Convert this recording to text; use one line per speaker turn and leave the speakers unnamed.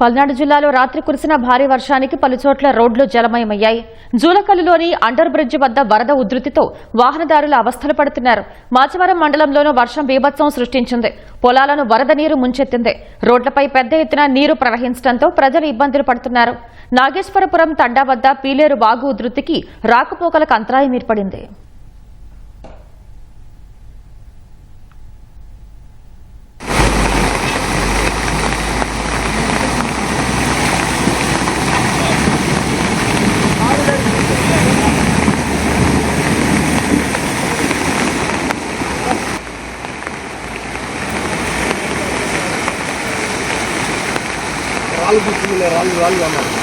పల్నాడు జిల్లాలో రాత్రి కురిసిన భారీ వర్షానికి పలుచోట్ల రోడ్లు జలమయమయ్యాయి. జూలకల్లులోని అండర్ బ్రిడ్జ్ వద్ద వరద ఉధృతితో వాహనదారులు అవస్థలు పడుతున్నారు. మాచవరం మండలంలోనూ వర్షం బీభత్సం సృష్టించింది. పొలాలను వరద నీరు ముంచెత్తింది. రోడ్లపై పెద్ద ఎత్తున నీరు ప్రవహించడంతో ప్రజలు ఇబ్బందులు పడుతున్నారు. నాగేశ్వరపురం తండా వద్ద పీలేరు వాగు ఉధృతికి రాకపోకలకు అంతరాయం ఏర్పడింది.
రాళ్ళు పుచ్చుకునే రాళ్ళు రాళ్ళు అన్నారు